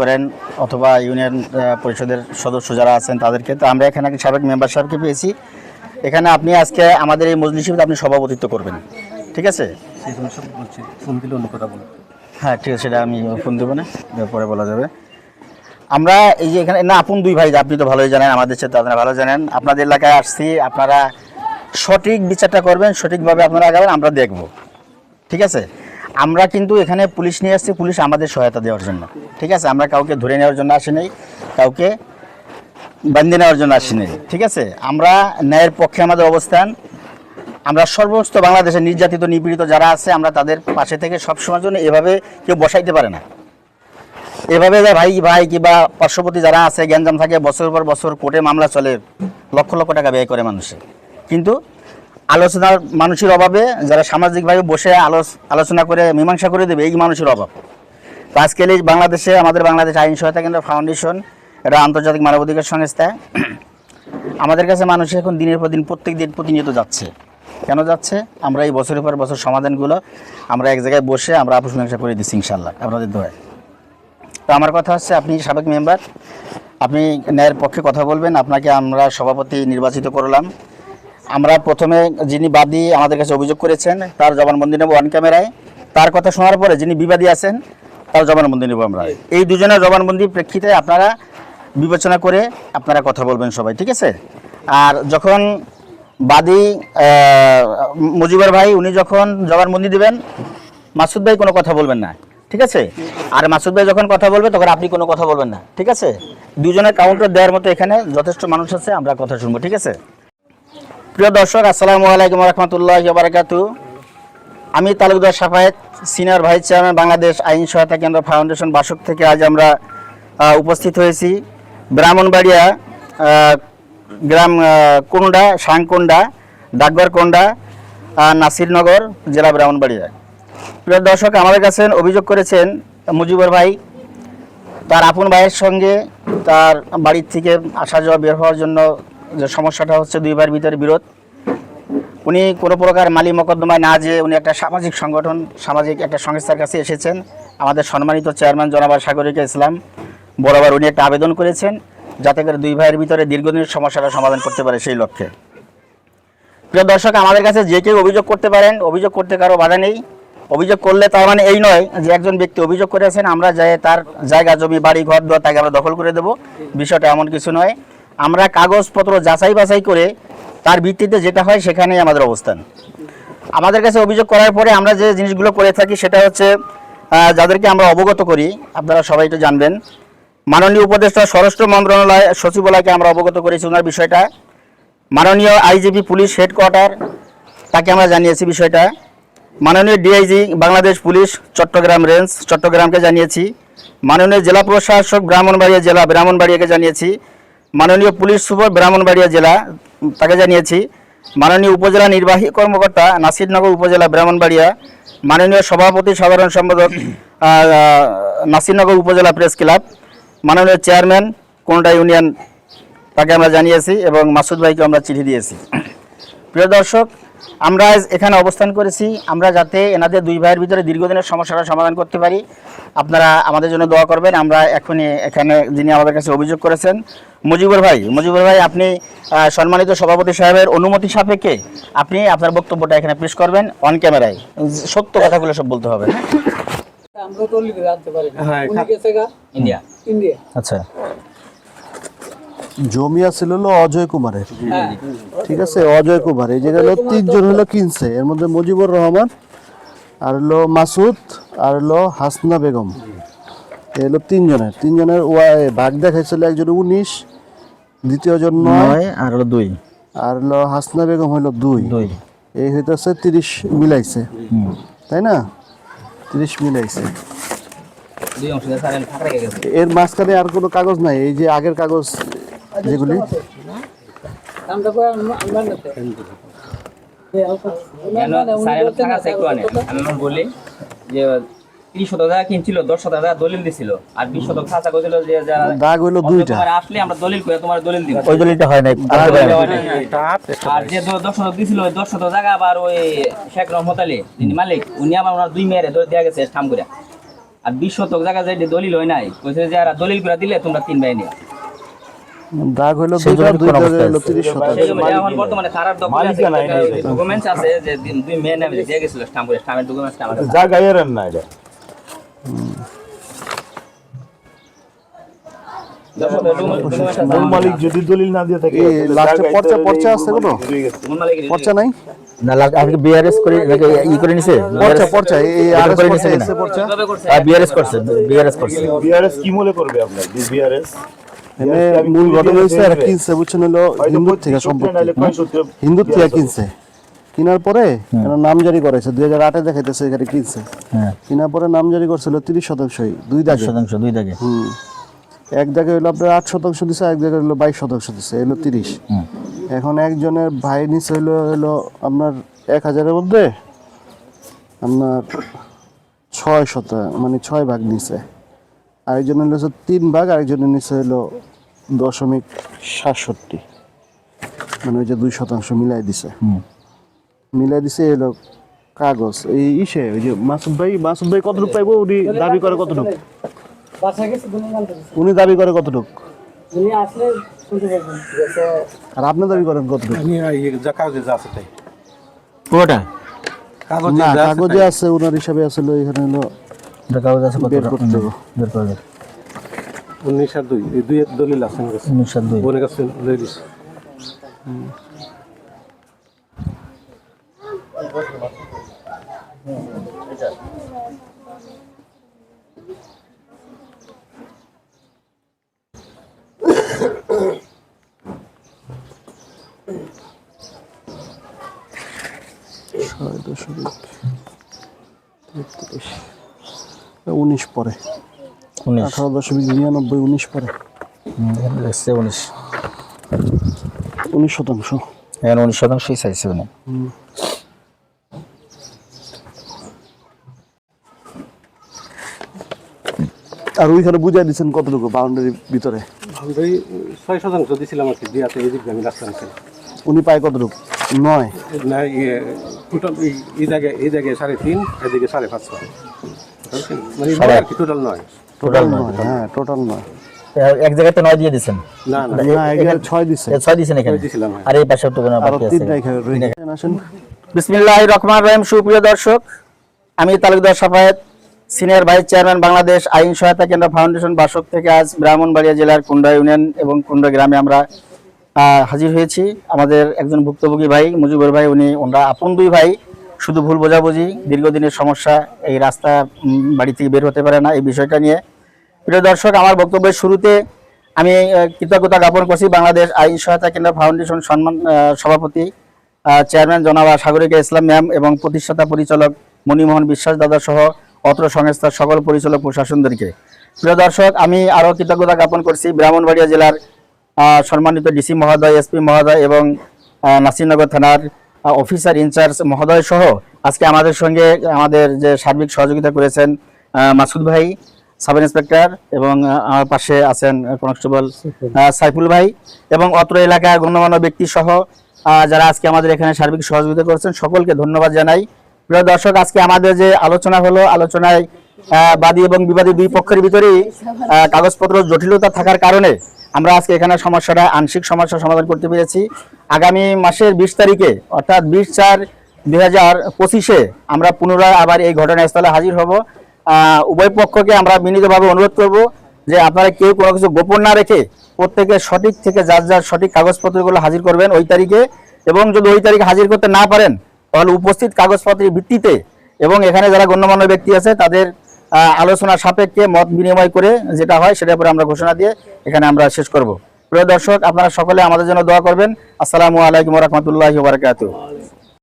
করেন অথবা ইউনিয়ন পরিষদের সদস্য যারা আছেন তাদেরকে। তো আমরা এখানে সাবেক মেম্বার সাহেবকে পেয়েছি। এখানে আপনি আজকে আমাদের এই মজলিসে আপনি সভাপতিত্ব করবেন। ঠিক আছে? হ্যাঁ ঠিক আছে, সেটা আমি ফোন দেবো না পরে বলা যাবে। আমরা এই যে এখানে না, আপন দুই ভাই, আপনি তো ভালোই জানেন, আমাদের সাথে আপনারা ভালো জানেন। আপনাদের এলাকায় আসছি, আপনারা সঠিক বিচারটা করবেন, সঠিকভাবে আপনারা আগাবেন, আমরা দেখব। ঠিক আছে? আমরা কিন্তু এখানে পুলিশ নিয়ে আসছি পুলিশ আমাদের সহায়তা দেওয়ার জন্য। ঠিক আছে? আমরা কাউকে ধরে নেওয়ার জন্য আসি নাই, কাউকে বান্ধে নেওয়ার জন্য আসি নাই, ঠিক আছে? আমরা ন্যায়ের পক্ষে আমাদের অবস্থান। আমরা সর্বস্ত বাংলাদেশে নির্যাতিত, নিপীড়িত যারা আছে, আমরা তাদের পাশে থেকে সবসময়ের জন্য এভাবে কেউ বসাইতে পারে না। এভাবে যে ভাই ভাই কিংবা পার্শ্ববর্তী যারা আছে, গ্যাঞ্জাম থাকে বছর পর বছর কোর্টে মামলা চলে, লক্ষ লক্ষ টাকা ব্যয় করে মানুষে। কিন্তু আলোচনার মানুষের অভাবে, যারা সামাজিকভাবে বসে আলোচ আলোচনা করে, মীমাংসা করে দেবে, এই মানুষের অভাব। তো আজকাল এই বাংলাদেশে, আমাদের বাংলাদেশ আইন সহায়তা কেন্দ্র ফাউন্ডেশন, এটা আন্তর্জাতিক মানবাধিকার সংস্থা, আমাদের কাছে মানুষ এখন দিনের পর দিন, প্রত্যেক দিন প্রতিনিয়ত যাচ্ছে। কেন যাচ্ছে? আমরা এই বছরের পর বছর সমাধানগুলো, আমরা এক জায়গায় বসে, আমরা আপোষ মীমাংসা করে দিচ্ছি ইনশাল্লাহ আপনাদের দোয়ায়। তো আমার কথা হচ্ছে, আপনি সাবেক মেম্বার, আপনি ন্যায়ের পক্ষে কথা বলবেন, আপনাকে আমরা সভাপতি নির্বাচিত করলাম। আমরা প্রথমে যিনি বাদী আমাদের কাছে অভিযোগ করেছেন তার জবানবন্দি নেব ওয়ান ক্যামেরায় তার কথা শোনার পরে যিনি বিবাদী আছেন তার জবানবন্দি নেব আমরা। এই দুজনের জবানবন্দির প্রেক্ষিতে আপনারা বিবেচনা করে আপনারা কথা বলবেন সবাই ঠিক আছে? আর যখন বাদী মুজিবর ভাই উনি যখন জবানবন্দি দেবেন মাসুদ ভাই কোনো কথা বলবেন না ঠিক আছে? আর মাসুদ ভাই যখন কথা বলবে তখন আপনি কোনো কথা বলবেন না ঠিক আছে? দুজনের কাউন্টার দেওয়ার মতো এখানে যথেষ্ট মানুষ আছে আমরা কথা শুনব ঠিক আছে? প্রিয় দর্শক আসসালামু আলাইকুম রহমতুল্লাহ বারাকাতু আমি Talukdar Safayet senior vice chairman Bangladesh আইন সহায়তা কেন্দ্র ফাউন্ডেশন বাসক থেকে আজ আমরা উপস্থিত হয়েছি। ব্রাহ্মণবাড়িয়া গ্রাম কোন্ডা সাংকোন্ডা ডাকবারকোন্ডা আহ, নাসিরনগর জেলা ব্রাহ্মণবাড়িয়া। প্রিয় দর্শক আমাদের কাছে অভিযোগ করেছেন মুজিবর ভাই। তার আপন ভাইয়ের সঙ্গে তার বাড়ির থেকে আসা যাওয়া বের হওয়ার জন্য যে সমস্যাটা হচ্ছে দুই ভাইয়ের ভিতরে বিরোধ। উনি কোনো প্রকার মালি মোকদ্দমায় না যেয়ে উনি একটা সামাজিক সংগঠন, সামাজিক একটা সংস্থার কাছে এসেছেন। আমাদের সম্মানিত চেয়ারম্যান জনাবার সাগরিকা ইসলাম বরাবর উনি একটা আবেদন করেছেন যাতে করে দুই ভাইয়ের ভিতরে দীর্ঘদিনের সমস্যাটা সমাধান করতে পারে সেই লক্ষ্যে। প্রিয় দর্শক, আমাদের কাছে যে কেউ অভিযোগ করতে পারেন, অভিযোগ করতে কারও বাধা নেই। অভিযোগ করলে তার মানে এই নয় যে একজন ব্যক্তি অভিযোগ করেছেন, আমরা যাই তার জায়গা, জমি, বাড়ি, ঘর দোয়া তাকে আমরা দখল করে দেবো। বিষয়টা এমন কিছু নয়। আমরা কাগজপত্র যাচাই বাছাই করে তার ভিত্তিতে যেটা হয় সেখানেই আমাদের অবস্থান। আমাদের কাছে অভিযোগ করার পরে আমরা যে জিনিসগুলো করে থাকি সেটা হচ্ছে যাদেরকে আমরা অবগত করি, আপনারা সবাই তো জানবেন। মাননীয় উপদেষ্টা, স্বরাষ্ট্র মন্ত্রণালয় সচিবালয়কে আমরা অবগত করেছি ওনার বিষয়টা। মাননীয় আইজিপি পুলিশ হেডকোয়ার্টার, তাকে আমরা জানিয়েছি বিষয়টা। মাননীয় DIG Bangladesh police, Chattogram range, চট্টগ্রামকে জানিয়েছি। মাননীয় জেলা প্রশাসক, ব্রাহ্মণবাড়িয়া জেলা, ব্রাহ্মণবাড়িয়াকে জানিয়েছি। মাননীয় পুলিশ সুপার ব্রাহ্মণবাড়িয়া জেলা, তাকে জানিয়েছি, মাননীয় উপজেলা নির্বাহী কর্মকর্তা নাসিরনগর উপজেলা ব্রাহ্মণবাড়িয়া, মাননীয় সভাপতি সাধারণ সম্পাদক নাসিরনগর উপজেলা প্রেস ক্লাব, মাননীয় চেয়ারম্যান, কোনটা ইউনিয়ন, তাকে আমরা জানিয়েছি এবং মাসুদ ভাইকে আমরা চিঠি দিয়েছি। প্রিয় দর্শক আমরা এখানে অবস্থান করেছি। আমরা যাতে এনাদের দুই ভাইয়ের ভিতরে দীর্ঘদিনের সমস্যাটা সমাধান করতে পারি। আপনারা আমাদের জন্য দোয়া করবেন। আমরা এখনই এখানে যিনি আমাদের কাছে অভিযোগ করেছেন মুজিবুর ভাই। মুজিবুর ভাই আপনি সম্মানিত সভাপতি সাহেবের অনুমতি সাপেক্ষে আপনি আপনার বক্তব্যটা এখানে পেশ করবেন অন ক্যামেরায় সত্য কথাগুলো সব বলতে হবে। হ্যাঁ? আমরা তো লিখে রাখতে পারি না হ্যাঁ, ইন্ডিয়া। ইন্ডিয়া। আচ্ছা। জমি আছিল হলো অজয় কুমারের। ঠিক আছে? অজয় কুমার। এই জায়গায় হলো তিনজন হলো কিনছে। এর মধ্যে মুজিবুর রহমান আর হলো মাসুদ আর হলো হাসনা বেগম। এই হলো তিনজনের। তিনজনের ওয়াই ভাগ দেখাইছিল একজন উনিশ দ্বিতীয় জন নয়। আর হলো দুই। আর হলো হাসনা বেগম হলো দুই। এই হইতেছে তিরিশ মিলাইছে। তাই না? তিরিশ মিলাইছে। এর মাঝখানে আর কোনো কাগজ নাই। এই যে আগের কাগজ যেগুলি না? বলি যে তিরিশ শতক জায়গা কিনছিল দশ শতক জায়গা দলিল দিছিল আর বিশ শতক খাঁচা করেছিল যে দাগ হইল দুইটা। আসলে আমরা দলিল করে তোমার দলিল দিব। ওই দলিলটা হয় নাই। আর যে দশ শতক দিছিল ওই দশ শতক জায়গা আবার ওই শেখ রহমত আলী যিনি মালিক উনি আবার ওনার দুই মেয়েরে ধরে দেওয়া গেছে ঠাম করে। আর বিশ শতক জায়গা যাই দলিল হয় নাই কইছে যে আর দলিল করে দিলে তোমরা তিন ভাই নিও। দাগ বর্তমানে তারার ডকুমেন্টস আছে যে দুই মেয়ে নামে দিয়ে গেছিল স্টাম্প করে স্টাম্পের ডকুমেন্টস আমার জায়গা এরেন না এটা। মালিক যদি দলিল না দিয়ে থাকে লাস্টে পর্চা পর্চা আছে কোনো? হয়ে পর্চা নাই? না লাগ- আপনি বিআরএস করে? ই করে নিছে? পর্চা পর্চা এই আর করে নিছে পর্চা বিআরএস করছে? বিআরএস করছে বিআরএস কি মূলে করবে আপনার? বিআরএস এনে মূল ঘটনা আর কিনছে বুঝছেন হলো থেকে সম্পত্তি। থেকে কিনছে। কিনার পরে এরা নামজারি করেছে দুই হাজার আটে দেখাইতেছে এখানে কিনছে। হ্যাঁ। কেনার পরে নামজারি করছিল তিরিশ শতাংশই দুই দাগে। শতাংশ দুই দাগে। হুম। এক জায়গায় হলো আপনার আট শতাংশ দিছে এক জায়গায় হলো বাইশ শতাংশ দিছে এলো তিরিশ। এখন একজনের ভাই নিচে হলো হলো আপনার এক হাজারের মধ্যে আপনার ছয় শত মানে ছয় ভাগ নিচে আরেকজন হলো তিন ভাগ আরেকজনের নিচে হলো দশমিক সাতষট্টি। মানে ওই যে দুই শতাংশ মিলাই দিছে। মিলাই দিছে এলো কাগজ। এই ইসে ওই যে মাসুদ ভাই মাসুদ ভাই কতটুকু পাইবো? উনি দাবি করে কতটুকু? উনি দাবি করে কতটুকু? আর আপনি দাবি করেন কতটুকু? না কাগজে আছে ওনার হিসাবে আসলে এখানে হলো এটা কাগজ আছে কত বের করতে হবে। বের করে দেন। উনিশ আর দুই এই দুই দলিল আছে আমার কাছে উনিশ সাত দুই বোনের কাছে দিছি ছয় দশমিক তেত্রিশ উনিশ পরে। আঠারো দশমিক নিরানব্বই উনিশ পরে। উনিশ। উনিশ শতাংশ। এখানে উনিশ শতাংশই চাইছে উনি। আর ওইখানে বুঝাই দিচ্ছেন কতটুকু বাউন্ডারির ভিতরে? বাউন্ডারি ছয় শতাংশ দিছিলাম আর কি দিয়াতে এই দিক আমি রাস্তা উনি পায় কতটুকু? নয়। না ইয়ে টোটাল এই এই জায়গায় এই জায়গায় সাড়ে তিন এদিকে সাড়ে পাঁচশো বুঝছেন? মানে নয় আর কি টোটাল নয়? টোটাল নয় হ্যাঁ টোটাল নয়। এক জায়গায় নয় দিয়ে দিচ্ছেন না না। না এখানে ছয় দিছে ছয় দিছেন এখানে। হ্যাঁ। আর এই পাশে তো আরও বাকি আছে। তিনটা এখানে রয়ে গেছে। আসেন। বিসমিল্লাহ রহমান রহিম সুপ্রিয় দর্শক আমি Talukdar Safayet senior vice chairman Bangladesh আইন সহায়তা কেন্দ্র ফাউন্ডেশন বাসক থেকে আজ ব্রাহ্মণবাড়িয়া জেলার কুন্ডা ইউনিয়ন এবং কুন্ডা গ্রামে আমরা আহ, হাজির হয়েছি। আমাদের একজন ভুক্তভোগী ভাই মুজিবুর ভাই উনি ওনারা আপন দুই ভাই। শুধু ভুল বোঝাবুঝি, দীর্ঘদিনের সমস্যা এই রাস্তা বাড়ি থেকে বের হতে পারে না এই বিষয়টা নিয়ে। প্রিয় দর্শক, আমার বক্তব্যের শুরুতে আমি কৃতজ্ঞতা জ্ঞাপন করছি বাংলাদেশ আইন সহায়তা কেন্দ্র ফাউন্ডেশন সম্মান সভাপতি চেয়ারম্যান জনাবা সাগরিকা ইসলাম ম্যাম এবং প্রতিষ্ঠাতা পরিচালক মণিমোহন বিশ্বাস দাদা সহ অত্র সংস্থার সকল পরিচালক প্রশাসনদেরকে। প্রিয় দর্শক, আমি আরও কৃতজ্ঞতা জ্ঞাপন করছি ব্রাহ্মণবাড়িয়া জেলার সম্মানিত ডিসি মহোদয়, এসপি মহোদয় এবং নাসিরনগর থানার অফিসার ইনচার্জ মহোদয় সহ আজকে আমাদের সঙ্গে, আমাদের যে সার্বিক সহযোগিতা করেছেন মাসুদ ভাই, সাব ইন্সপেক্টর এবং আমার পাশে আছেন কনস্টেবল সাইফুল ভাই এবং অত্র এলাকার গণ্যমান্য ব্যক্তি সহ যারা আজকে আমাদের এখানে সার্বিক সহযোগিতা করেছেন, সকলকে ধন্যবাদ জানাই। প্রিয় দর্শক, আজকে আমাদের যে আলোচনা হলো, আলোচনায় বাদী এবং বিবাদী দুই পক্ষের ভিতরেই কাগজপত্র জটিলতা থাকার কারণে আমরা আজকে এখানে সমস্যাটা, আংশিক সমস্যা সমাধান করতে পেরেছি। আগামী মাসের বিশ তারিখে, অর্থাৎ বিশ চার দুই হাজার পঁচিশে আমরা পুনরায় আবার এই ঘটনাস্থলে হাজির হব। উভয় পক্ষকে আমরা বিনীতভাবে অনুরোধ করব যে আপনারা কেউ কোনো কিছু গোপন না রেখে প্রত্যেকে সঠিক থেকে যার যার সঠিক কাগজপত্রগুলো হাজির করবেন ওই তারিখে এবং যদি ওই তারিখে হাজির করতে না পারেন, তাহলে উপস্থিত কাগজপত্রের ভিত্তিতে এবং এখানে যারা গণ্যমান্য ব্যক্তি আছে, তাদের আলোচনা সাপেক্ষে মত বিনিময় করে যেটা হয় সেটার উপরে আমরা ঘোষণা দিয়ে এখানে আমরা শেষ করব। প্রিয় দর্শক, আপনারা সকলে আমাদের জন্য দোয়া করবেন। আসসালামু আলাইকুম রহমতুল্লাহ বারকাতুহ।